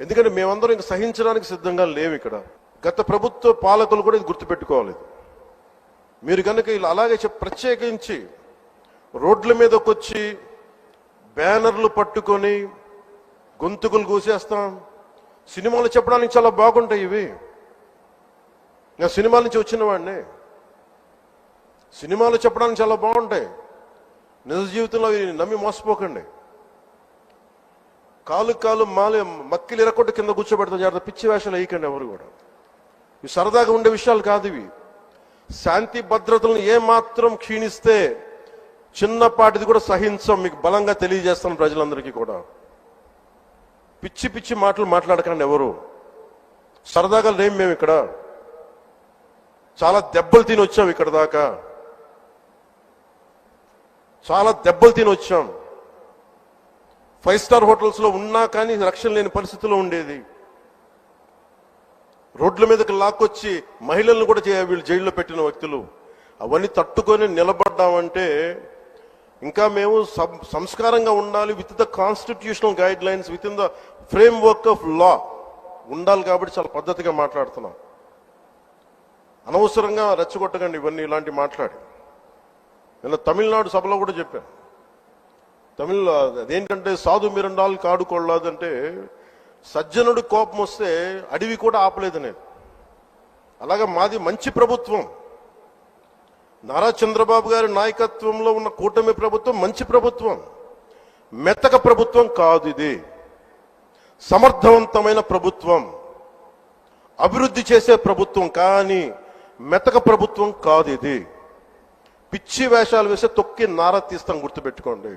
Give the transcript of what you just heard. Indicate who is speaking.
Speaker 1: ఎందుకంటే మేమందరం ఇంక సహించడానికి సిద్ధంగా లేవు ఇక్కడ. గత ప్రభుత్వ పాలకులు కూడా ఇది గుర్తుపెట్టుకోవాలి. మీరు కనుక ఇలా అలాగే చెప్ ప్రత్యేకించి రోడ్ల మీదకి వచ్చి బ్యానర్లు పట్టుకొని గొంతుకులు కూసేస్తాం సినిమాలు చెప్పడానికి చాలా బాగుంటాయి ఇవి. నేను సినిమాల నుంచి వచ్చిన వాడిని. సినిమాలు చెప్పడానికి చాలా బాగుంటాయి. నిజ జీవితంలో నమ్మి మోసపోకండి. కాలు కాలు మాలి మక్కిలు ఎరకొట్టు కింద కూర్చోబెడతాం. జాగ్రత్త పిచ్చి వేషాలు వేయకండి ఎవరు కూడా. ఇవి సరదాగా ఉండే విషయాలు కాదు ఇవి. శాంతి భద్రతలను ఏమాత్రం క్షీణిస్తే చిన్నపాటిది కూడా సహించం. మీకు బలంగా తెలియజేస్తాను ప్రజలందరికీ కూడా. పిచ్చి పిచ్చి మాటలు మాట్లాడకండి ఎవరు. సరదాగా లేం మేము ఇక్కడ. చాలా దెబ్బలు తిని వచ్చాం ఇక్కడ దాకా. చాలా దెబ్బలు తిని వచ్చాం. ఫైవ్ స్టార్ హోటల్స్లో ఉన్నా కానీ రక్షణ లేని పరిస్థితిలో ఉండేది. రోడ్ల మీదకి లాక్కొచ్చి మహిళలను కూడా వీళ్ళు జైల్లో పెట్టిన వ్యక్తులు. అవన్నీ తట్టుకొని నిలబడ్డామంటే ఇంకా మేము సం- సంస్కారంగా ఉండాలి with the constitutional guidelines within the framework of law ఉండాలి కాబట్టి చాలా పద్ధతిగా మాట్లాడుతున్నాం. అనవసరంగా రెచ్చగొట్టకండి ఇవన్నీ ఇలాంటి మాట్లాడి. నిన్న తమిళనాడు సభలో కూడా చెప్పాను. తమిళ అదేంటంటే సాధు మిరండాలు కాడు సజ్జనుడు కోపం వస్తే అడవి కూడా ఆపలేదు నేను. అలాగే మాది మంచి ప్రభుత్వం. నారా చంద్రబాబు గారి నాయకత్వంలో ఉన్న కూటమి ప్రభుత్వం మంచి ప్రభుత్వం. మెత్తక ప్రభుత్వం కాదు ఇది. సమర్థవంతమైన ప్రభుత్వం. అభివృద్ధి చేసే ప్రభుత్వం కానీ మెతక ప్రభుత్వం కాదు ఇది. పిచ్చి వేషాలు వేసే తొక్కి నార తీస్తాం గుర్తుపెట్టుకోండి.